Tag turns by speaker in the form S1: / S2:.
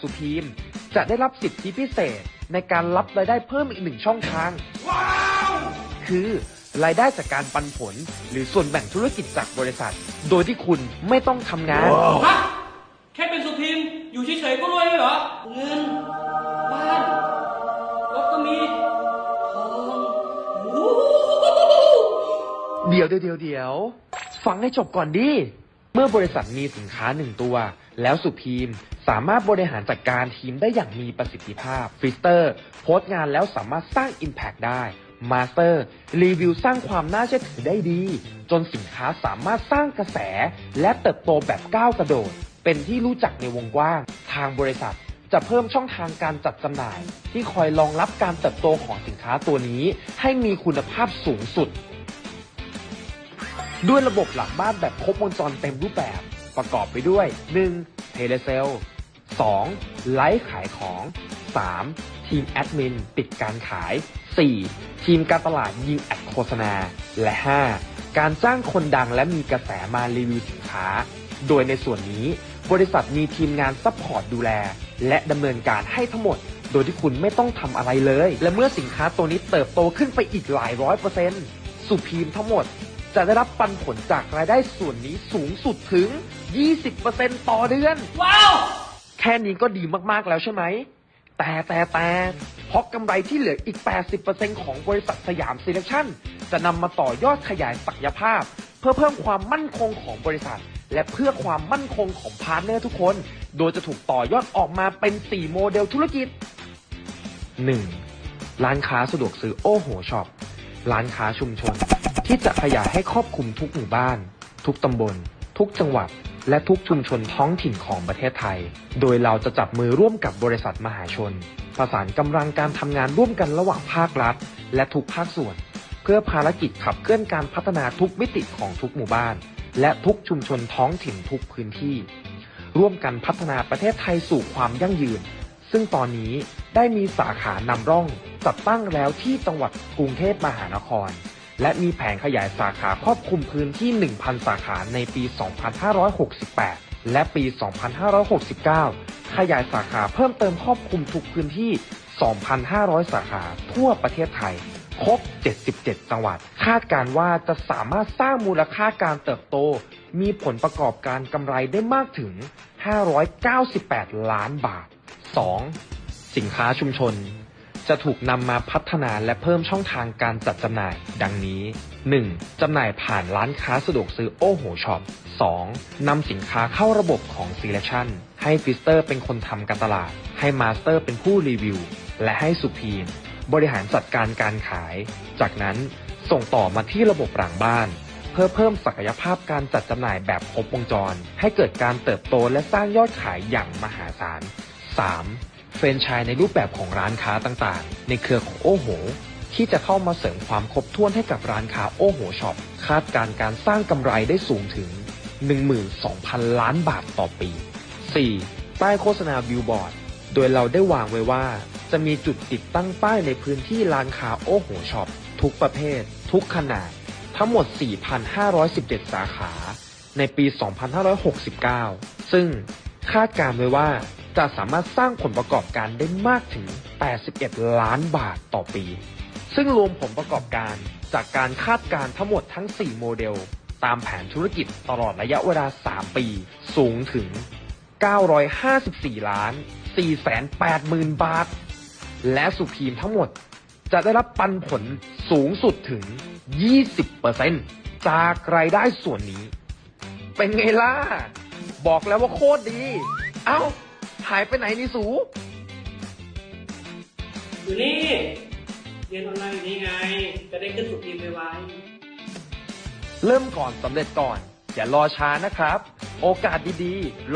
S1: สุพีม จะได้รับสิทธิพิเศษในการรับรายได้เพิ่มอีกหนึ่งช่องทาง คือรายได้จากการปันผลหรือส่วนแบ่งธุรกิจจากบริษัท โดยที่คุณไม่ต้องทำงาน
S2: ฮะแค่เป็นสุพิมพ์อยู่เฉยๆก็รวยเลยเหรอ เงิน บ้านรถก็มีทองโอ้โห
S1: เดี๋ยวเดี๋ยวเดี๋ยวเดี๋ยวฟังให้จบก่อนดิ เมื่อบริษัทมีสินค้าหนึ่งตัว แล้วสุพีม สามารถบริหารจัดการทีมได้อย่างมีประสิทธิภาพฟิสเตอร์โพสต์งานแล้วสามารถสร้าง Impact ได้มาสเตอร์รีวิวสร้างความน่าเชื่อถือได้ดี จนสินค้าสามารถสร้างกระแส และเติบโตแบบก้าวกระโดด เป็นที่รู้จักในวงกว้าง ทางบริษัทจะเพิ่มช่องทางการจัดจำหน่าย ที่คอยรองรับการเติบโตของสินค้าตัวนี้ ให้มีคุณภาพสูงสุด ด้วยระบบหลังบ้านแบบครบวงจรเต็มรูปแบบ ประกอบไปด้วย 1. เทเลเซล 2. ไลฟ์ขายของ 3. ทีมแอดมินปิดการขาย 4. ทีมการตลาดยิงแอดโฆษณา และ 5. การจ้างคนดังและมีกระแสมารีวิวสินค้า โดยในส่วนนี้ บริษัทมีทีมงานซัพพอร์ตดูแล และดำเนินการให้ทั้งหมด โดยที่คุณไม่ต้องทำอะไรเลย และเมื่อสินค้าตัวนี้เติบโตขึ้นไปอีกหลายร้อยเปอร์เซ็นต์สุพีมทั้งหมดจะได้รับปันผลจากรายได้ส่วนนี้สูงสุดถึง 20%ต่อเดือน
S2: ว้าว
S1: แค่นี้ก็ดีมากๆแล้วใช่ไหม แต่แต่แต่เพราะกำไรที่เหลืออีก 80%ของบริษัทสยามซีเลคชั่น จะนำมาต่อยอดขยายศักยภาพ เพื่อเพิ่มความมั่นคงของบริษัท และเพื่อความมั่นคงของพาร์ทเนอร์ทุกคน โดยจะถูกต่อยอดออกมาเป็น 4 โมเดลธุรกิจ 1. ร้านค้าสะดวกซื้อโอโหช็อปร้านค้าชุมชน ที่จะขยายให้ครอบคลุมทุกหมู่บ้าน ทุกตำบล ทุกจังหวัด และทุกชุมชนท้องถิ่นของประเทศไทย โดยเราจะจับมือร่วมกับบริษัทมหาชน ประสานกำลังการทำงานร่วมกันระหว่างภาครัฐ และทุกภาคส่วน เพื่อภารกิจขับเคลื่อนการพัฒนาทุกมิติของทุกหมู่บ้าน และทุกชุมชนท้องถิ่นทุกพื้นที่ ร่วมกันพัฒนาประเทศไทยสู่ความยั่งยืน ซึ่งตอนนี้ได้มีสาขานำร่องจัดตั้งแล้วที่จังหวัดกรุงเทพมหานคร และมีแผนขยายสาขาครอบคลุมพื้นที่ 1,000 สาขาในปี 2568 และปี 2569 ขยายสาขาเพิ่มเติมครอบคลุมทุกพื้นที่ 2,500 สาขาทั่วประเทศไทย ครบ 77 จังหวัด คาดการว่าจะสามารถสร้างมูลค่าการเติบโต มีผลประกอบการกำไรได้มากถึง 598 ล้านบาท 2. สินค้าชุมชน จะถูกนำมาพัฒนาและเพิ่มช่องทางการจัดจำหน่าย ดังนี้ 1. จำหน่ายผ่านร้านค้าสะดวกซื้อโอ้โหช็อป 2. นำสินค้าเข้าระบบของ Selection ให้ฟิสเตอร์เป็นคนทำการตลาด ให้มาสเตอร์เป็นผู้รีวิว และให้สุพีมบริหารจัดการการขาย จากนั้นส่งต่อมาที่ระบบหลังบ้าน เพื่อเพิ่มศักยภาพการจัดจำหน่ายแบบครบวงจร ให้เกิดการเติบโตและสร้างยอดขายอย่างมหาศาล 3. เฟรนไชส์ในรูปแบบของร้านค้าต่างๆ ในเครือของโอ้โห ที่จะเข้ามาเสริมความครบถ้วนให้กับร้านค้าโอ้โหช็อปคาดการณ์การสร้างกำไรได้สูงถึง 12,000 ล้านบาทต่อปี 4. ป้ายโฆษณาบิลบอร์ด โดยเราได้วางไว้ว่า จะมีจุดติดตั้งป้ายในพื้นที่ร้านค้าโอ้โหช็อปทุกประเภท ทุกขนาด ทั้งหมด 4,517 สาขา ในปี 2569 ซึ่งคาดการณ์ไว้ว่า จะสามารถสร้างผลประกอบการได้มากถึง 81 ล้านบาทต่อปี ซึ่งรวมผลประกอบการจากการคาดการณ์ทั้งหมดทั้ง 4 โมเดล ตามแผนธุรกิจตลอดระยะเวลา 3 ปี สูงถึง 954 ล้าน 480,000 บาท และสุพีมทั้งหมดจะได้รับปันผลสูงสุดถึง 20%จากรายได้ส่วนนี้ เป็นไงล่ะ บอกแล้วว่าโคตรดี เอ้า หายไปไหนนี่สู
S2: อยู่นี่ เรียนออนไลน์อยู่นี่ไง จะได้ขึ้นสุพิมพ์ไวๆ
S1: เริ่มก่อนสำเร็จก่อน อย่ารอช้านะครับ โอกาสดีๆรอ